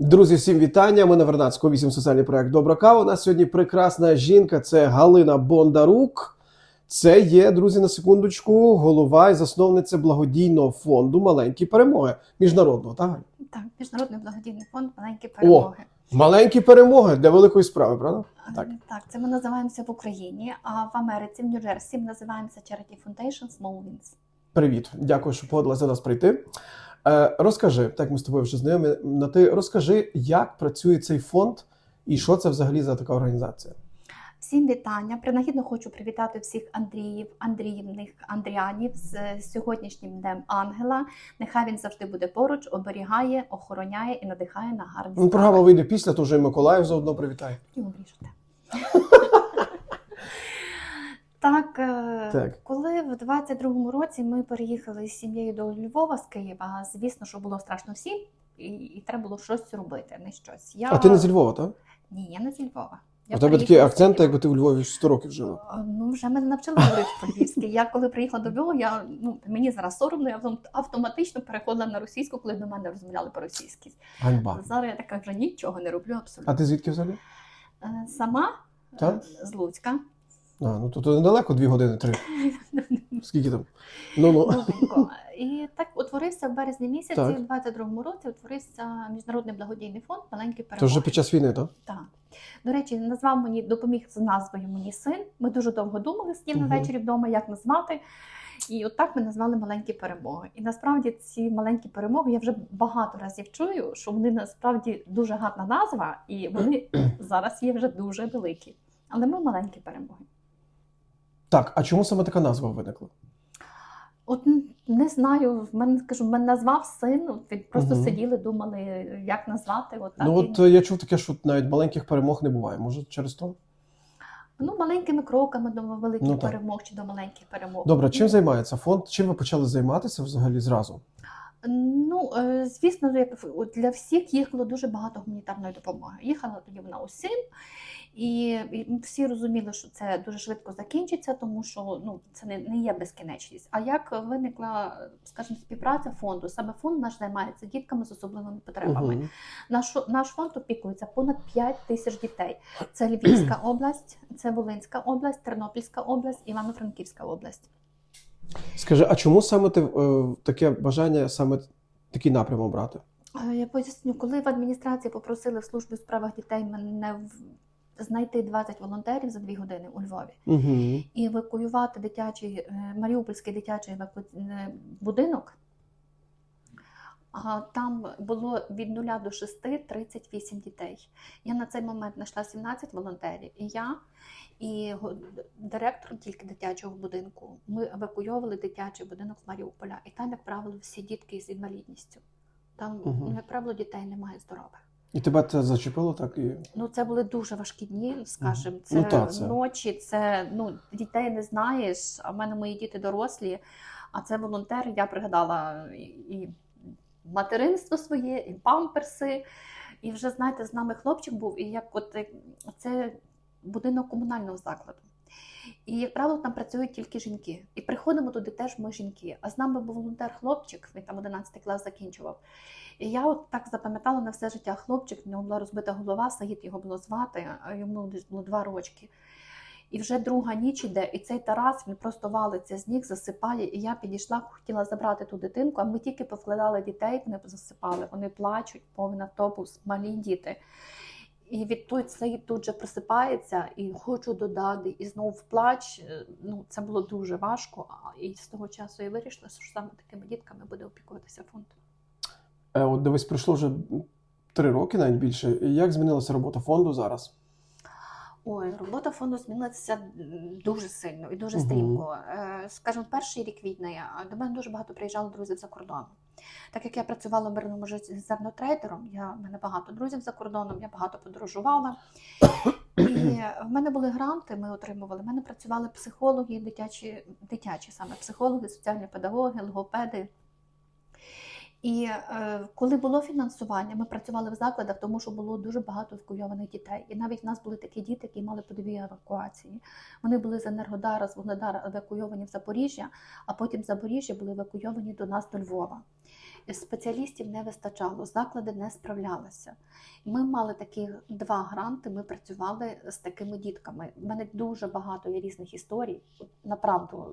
Друзі, всім вітання. Ми на Вернадського 8 соціальний проект Добра кава. У нас сьогодні прекрасна жінка. Це Галина Бондарук. Це є, друзі, на секундочку, голова і засновниця благодійного фонду Маленькі перемоги міжнародного. Так, Так, міжнародний благодійний фонд маленькі перемоги. маленькі перемоги для великої справи, правда? так. Е, так, це ми називаємося в Україні, а в Америці, в Нью-Джерсі, ми називаємося Charity Foundation Small Wins. Привіт, дякую, що погодилася до нас прийти. Е, розкажи, так ми з тобою вже знайомі. На ти розкажи, як працює цей фонд і що це взагалі за така організація. Всім вітання. Принагідно хочу привітати всіх Андріїв, Андріївних, Андріанів з сьогоднішнім днем ангела. Нехай він завжди буде поруч, оберігає, охороняє і надихає на гарні Ну, програма вийде після, то вже і Миколаїв заодно привітає. І обріжете. Так, е, Так. коли в 22-му році ми переїхали з сім'єю до Львова з Києва, звісно, що було страшно всім, і, і треба було щось робити, не щось. Я... А ти не зі Львова, так? Ні, я не зі Львова. У тебе такі акценти, якби ти у Львові 100 років жила. Ну, вже мене навчили говорити по-львівськи. Я коли приїхала до Львова, я ну мені зараз соромно, я автоматично переходила на російську, коли до мене розмовляли по-російськи. Ганьба. Зараз я така вже нічого не роблю абсолютно. А ти звідки взагалі? Е, Сама Так? е, з Луцька. А, ну то недалеко, дві години, три. Скільки там? Ну ну. І так утворився в березні місяці, Так. в 22-му році утворився міжнародний благодійний фонд Маленькі перемоги. вже під час війни, так? Так. До речі, назвав мені, допоміг з назвою мені син. Ми дуже довго думали з ним Мгм. ввечері вдома, як назвати. І от так ми назвали маленькі перемоги. І насправді ці маленькі перемоги я вже багато разів чую, що вони насправді дуже гарна назва, і вони зараз є вже дуже великі. Але ми маленькі перемоги. Так, а чому саме така назва виникла? От не знаю, в мене кажу, мене назвав син. Від- просто Мгм. сиділи, думали, як назвати. От так. ну от е, я чув таке, що навіть маленьких перемог не буває. Може, через то? ну, маленькими кроками до великих Ну, перемог чи до маленьких перемог. Добре, чим займається фонд? Чим ви почали займатися взагалі зразу? Ну, е, звісно, для всіх їхало дуже багато гуманітарної допомоги. Їхала тоді вона усім, і, всі розуміли, що це дуже швидко закінчиться, тому що ну, це не, не є безкінечність. А як виникла, скажімо, співпраця фонду? Саме фонд наш займається дітками з особливими потребами. Угу. Наш, наш фонд опікується понад 5 тисяч дітей. Це Львівська область, це Волинська область, Тернопільська область, Івано-Франківська область. Скажи, а чому саме ти е, таке бажання саме такий напрям обрати? Е, Я поясню, коли в адміністрації попросили в службі у справах дітей мене в- знайти 20 волонтерів за 2 години у Львові Угу. і евакуювати дитячий е, Маріупольський дитячий еваку... е, будинок. Там було від 0 до 6 38 дітей. Я на цей момент знайшла 17 волонтерів, і я, і директор тільки дитячого будинку. Ми евакуйовували дитячий будинок з Маріуполя, і там, як правило, всі дітки з інвалідністю. Там, ну, як правило, дітей немає здорових. І тебе це зачепило так і. Ну, це були дуже важкі дні, скажімо. Це, Ну, та, це. ночі, це ну, дітей не знаєш. А в мене мої діти дорослі, а це волонтери. Я пригадала і, материнство своє, і памперси. І вже, знаєте, з нами хлопчик був, і як от це будинок комунального закладу. І, як правило, там працюють тільки жінки. І приходимо туди теж ми жінки. А з нами був волонтер-хлопчик, він там 11 клас закінчував. І я от так запам'ятала на все життя хлопчик, в нього була розбита голова, Саїд його було звати, а йому десь було два рочки. І вже друга ніч іде, і цей Тарас він просто валиться з ніг, засипає. І я підійшла, хотіла забрати ту дитинку, а ми тільки повкладали дітей, вони засипали, вони плачуть, повний автобус, малі діти. І від той Саїд тут же просипається і хочу додати, і знову плач. Е, Ну, це було дуже важко. І з того часу я вирішила, що саме такими дітками буде опікуватися фонд. Е, от дивись, пройшло вже три роки, навіть більше. Як змінилася робота фонду зараз? Ой, робота фонду змінилася дуже сильно і дуже стрімко. Е, Скажімо, перший рік війни до мене дуже багато приїжджало друзів за кордону. Так як я працювала в мирному житті зернотрейдером, я в мене багато друзів за кордоном, я багато подорожувала. І в мене були гранти, ми отримували. В мене працювали психологи, дитячі, дитячі саме психологи, соціальні педагоги, логопеди. І е, коли було фінансування, ми працювали в закладах, тому що було дуже багато евакуйованих дітей. І навіть в нас були такі діти, які мали по дві евакуації. Вони були з Енергодара, з Вугледара евакуйовані в Запоріжжя, а потім з Запоріжжя були евакуйовані до нас до Львова. спеціалістів не вистачало, заклади не справлялися. Ми мали такі два гранти. Ми працювали з такими дітками. У мене дуже багато є різних історій. Направду.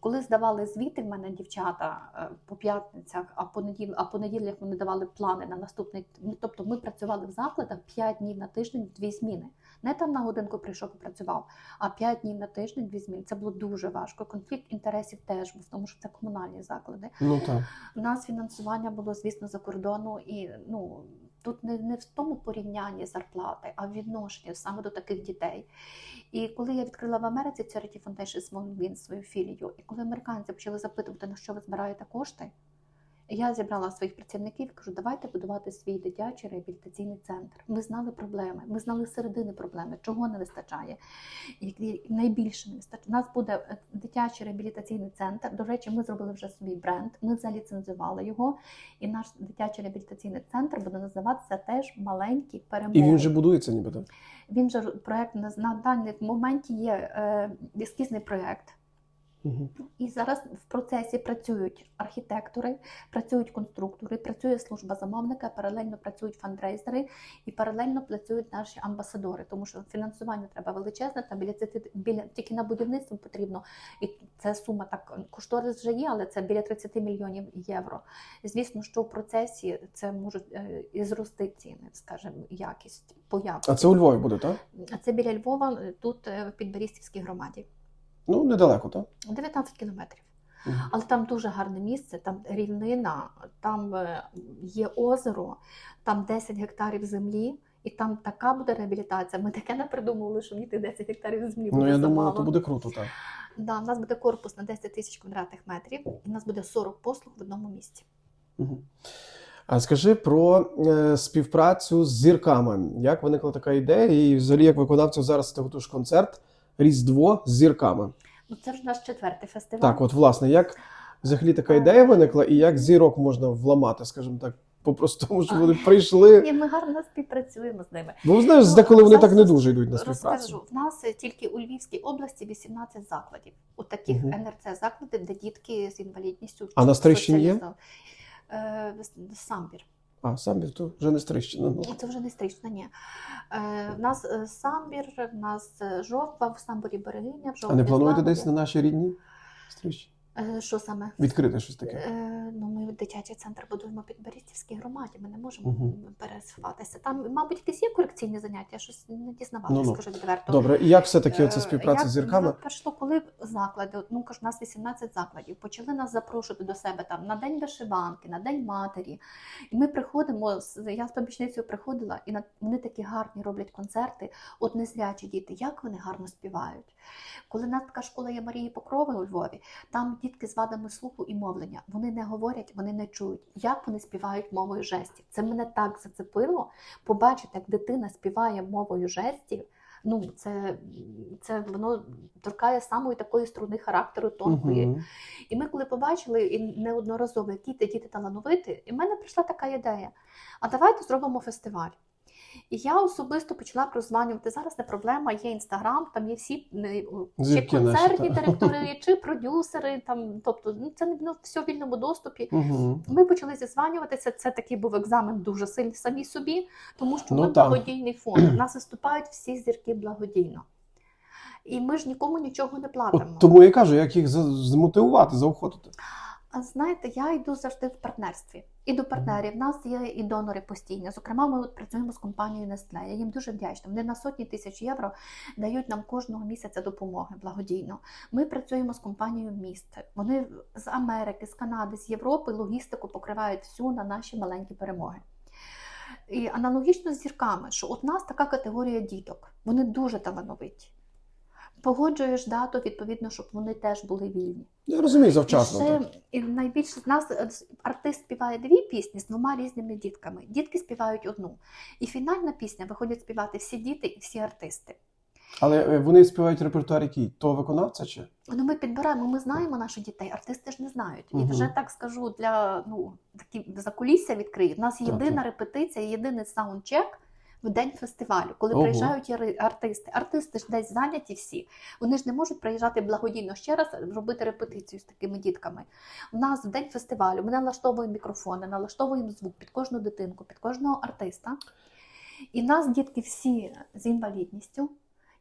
Коли здавали звіти в мене дівчата е, по п'ятницях, а понеділ, а понеділях вони давали плани на наступний. ну, Тобто ми працювали в закладах 5 днів на тиждень, дві зміни. Не там на годинку прийшов і працював, а 5 днів на тиждень, дві зміни. Це було дуже важко. Конфлікт інтересів теж був, тому що це комунальні заклади. Ну так. У нас фінансування було, звісно, за кордону, і ну тут не, не в тому порівнянні зарплати, а в відношенні саме до таких дітей. І коли я відкрила в Америці Charity Foundation Small Wings свою філію, і коли американці почали запитувати, на що ви збираєте кошти, я зібрала своїх працівників і кажу, давайте будувати свій дитячий реабілітаційний центр. Ми знали проблеми, ми знали середини проблеми, чого не вистачає. І найбільше не вистачає. У нас буде е, дитячий реабілітаційний центр. До речі, ми зробили вже свій бренд, ми заліцензували його. І наш дитячий реабілітаційний центр буде називатися теж маленькі перемоги. І він вже будується, нібито. Він же проект на, даний моменті є е, ескізний проект. Угу. І зараз в процесі працюють архітектори, працюють конструктори, працює служба замовника, паралельно працюють фандрейзери і паралельно працюють наші амбасадори, тому що фінансування треба величезне, там біля біля тільки на будівництво потрібно, і це сума так кошторис вже є, але це біля 30 мільйонів євро. Звісно, що в процесі це можуть е, і зрости ціни, скажімо, якість по якості. А це у Львові буде, так? А це біля Львова, е, тут е, в Підберістівській громаді. Ну, недалеко, так? 19 кілометрів. Угу. Але там дуже гарне місце, там рівнина, там е, є озеро, там 10 гектарів землі, і там така буде реабілітація. Ми таке не придумували, що мені 10 гектарів землі буде Ну, я думаю, то буде круто, так. Да, у нас буде корпус на 10 тисяч квадратних метрів, і у нас буде 40 послуг в одному місці. Угу. А скажи про е, співпрацю з зірками. Як виникла така ідея? І взагалі, як виконавцю, зараз ти готуєш концерт Різдво з зірками. Ну, це вже наш четвертий фестиваль. Так, от, власне, як взагалі така ідея виникла, і як зірок можна вламати, скажімо так, по-простому, щоб вони прийшли. І ми гарно співпрацюємо з ними. Бо знаєш, Ну, деколи вони так не дуже йдуть на співпрацю. Розкажу, в нас е, тільки у Львівській області 18 закладів. У таких Мгм. НРЦ закладів, де дітки з інвалідністю. А на чи Стрийщині є? Е, Самбір. А, самбір то вже не стрищено. Ну. Це вже не стрищено, ні. Е, в нас е, Самбір, в нас е, Жовтва, в самбурі Берегиня, в А не плануєте десь на наші рідні стрищі? Е, Що саме? Відкрити щось таке. Е, ну, ми дитячий центр будуємо під Берестівській громаді, ми не можемо Мгм. пересуватися. Там, мабуть, якісь є корекційні заняття, я щось не дізнавалася, Ну-ну. скажу відверто. Добре, і як все-таки Е, оця співпраця як з зірками? Прийшло, коли заклади, от, ну кажу, у нас 18 закладів, почали нас запрошувати до себе там на день вишиванки, на день матері. І ми приходимо, з- я з помічницею приходила, і на вони такі гарні роблять концерти. От незрячі діти, як вони гарно співають. Коли нас така школа є Марії Покрови у Львові, там дітки з вадами слуху і мовлення. Вони не говорять, вони не чують. Як вони співають мовою жестів? Це мене так зацепило. Побачити, як дитина співає мовою жестів. Ну, це, це воно торкає самої такої струни характеру тонкої. Мгм. І ми, коли побачили і неодноразово, які ті діти талановиті, і в мене прийшла така ідея: а давайте зробимо фестиваль. І я особисто почала прозванювати. Зараз не проблема, є інстаграм, там є всі е, чи концертні директори, чи продюсери. Там, тобто, ну, це не ну, все в вільному доступі. Мгм. Ми почали зізванюватися. Це такий був екзамен дуже сильний самі собі, тому що Ну, ми так. благодійний фонд. Нас виступають всі зірки благодійно. І ми ж нікому нічого не платимо. От тому я кажу, як їх за- змотивувати, заохотити. А знаєте, я йду завжди в партнерстві. І до партнерів. У нас є і донори постійні. Зокрема, ми от працюємо з компанією Nestle. Я їм дуже вдячна. Вони на сотні тисяч євро дають нам кожного місяця допомоги благодійно. Ми працюємо з компанією міст. Вони з Америки, з Канади, з Європи логістику покривають всю на наші маленькі перемоги. І аналогічно з зірками, що от нас така категорія діток, вони дуже талановиті. Погоджуєш дату, відповідно, щоб вони теж були вільні. Я розумію, завчасно. І ще так. і найбільше з нас е, артист співає дві пісні з двома різними дітками. Дітки співають одну. І фінальна пісня виходять співати всі діти і всі артисти. Але е, вони співають репертуар який? То виконавця чи? Ну, ми підбираємо, ми знаємо наших дітей, артисти ж не знають. І вже так скажу для ну такі закулісся відкрию. У нас єдина так. репетиція, єдиний саундчек в день фестивалю, коли Ого. приїжджають артисти. Артисти ж десь зайняті всі. Вони ж не можуть приїжджати благодійно ще раз робити репетицію з такими дітками. У нас в день фестивалю ми налаштовуємо мікрофони, налаштовуємо звук під кожну дитинку, під кожного артиста. І в нас дітки всі з інвалідністю.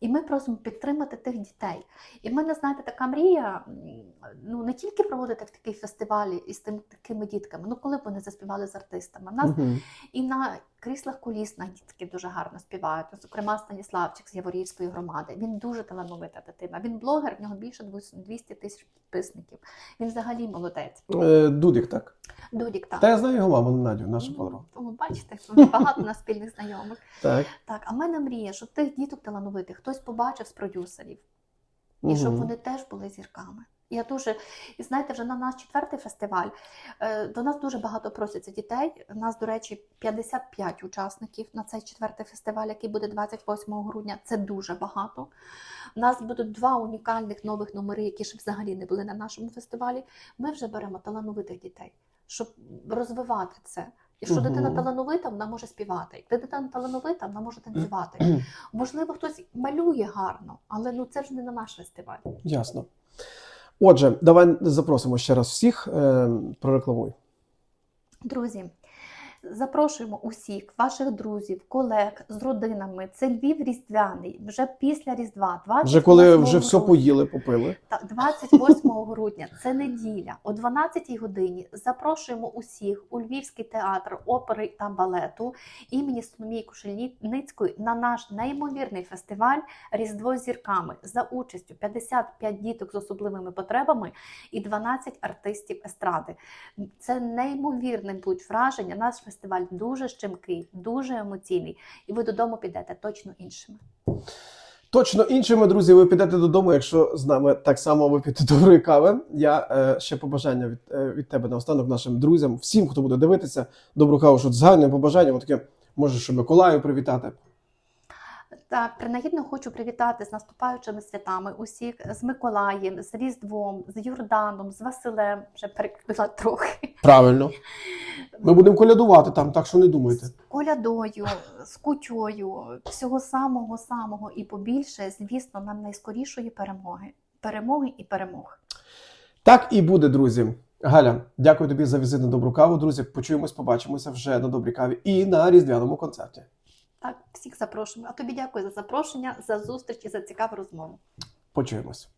І ми просимо підтримати тих дітей. І в мене, знаєте, така мрія ну не тільки проводити в такий фестивалі із тим такими дітками, ну коли б вони заспівали з артистами. У нас Мгм. і на кріслах колісних дітки дуже гарно співають. Зокрема, Станіславчик з Яворівської громади. Він дуже талановита дитина. Він блогер, в нього більше 200 тисяч підписників. Він взагалі молодець. Е, Дудік, так? Дудік так. Та я знаю його маму Надю, нашу подругу. Ну, бачите, багато на спільних знайомих. Так. Так, а в мене мрія, щоб тих діток талановитих хтось побачив з продюсерів. і щоб вони теж були зірками. Я дуже, і знаєте, вже на наш четвертий фестиваль е, до нас дуже багато просяться дітей. У нас, до речі, 55 учасників на цей четвертий фестиваль, який буде 28 грудня. Це дуже багато. У нас будуть два унікальних нових номери, які ще взагалі не були на нашому фестивалі. Ми вже беремо талановитих дітей, щоб розвивати це. Якщо дитина талановита, вона може співати. Якщо дитина талановита, вона може танцювати. Можливо, хтось малює гарно, але ну це ж не на наш фестиваль. Ясно. Отже, давай запросимо ще раз всіх. Е, прорекламуй. Друзі, запрошуємо усіх ваших друзів, колег з родинами. Це Львів Різдвяний, вже після Різдва, 28 Вже коли вже все поїли, попили. Та 28 грудня, це неділя, о 12-й годині. Запрошуємо усіх у Львівський театр опери та балету імені Соломії Кушельницької на наш неймовірний фестиваль Різдво з зірками за участю 55 діток з особливими потребами і 12 артистів естради. Це неймовірне будуть враження. Наш фестиваль дуже щемкий, дуже емоційний, і ви додому підете точно іншими. Точно іншими, друзі, ви підете додому, якщо з нами так само вип'єте доброї кави. Я е, ще побажання від, е, від тебе наостанок нашим друзям, всім, хто буде дивитися, добру каву, що загальне побажання, таке, може, що Миколаю привітати. Так, принагідно хочу привітати з наступаючими святами усіх з Миколаєм, з Різдвом, з Юрданом, з Василем. Вже перекладала трохи. Правильно. Ми будемо колядувати там, так що не думайте. З колядою, з кутьою, всього самого самого і побільше, звісно, нам найскорішої перемоги. Перемоги і перемог. Так і буде, друзі. Галя, дякую тобі за візит на добру каву. Друзі, почуємось, побачимося вже на добрій каві і на різдвяному концерті. Так, всіх запрошуємо. А тобі дякую за запрошення, за зустріч і за цікаву розмову. Почуємось.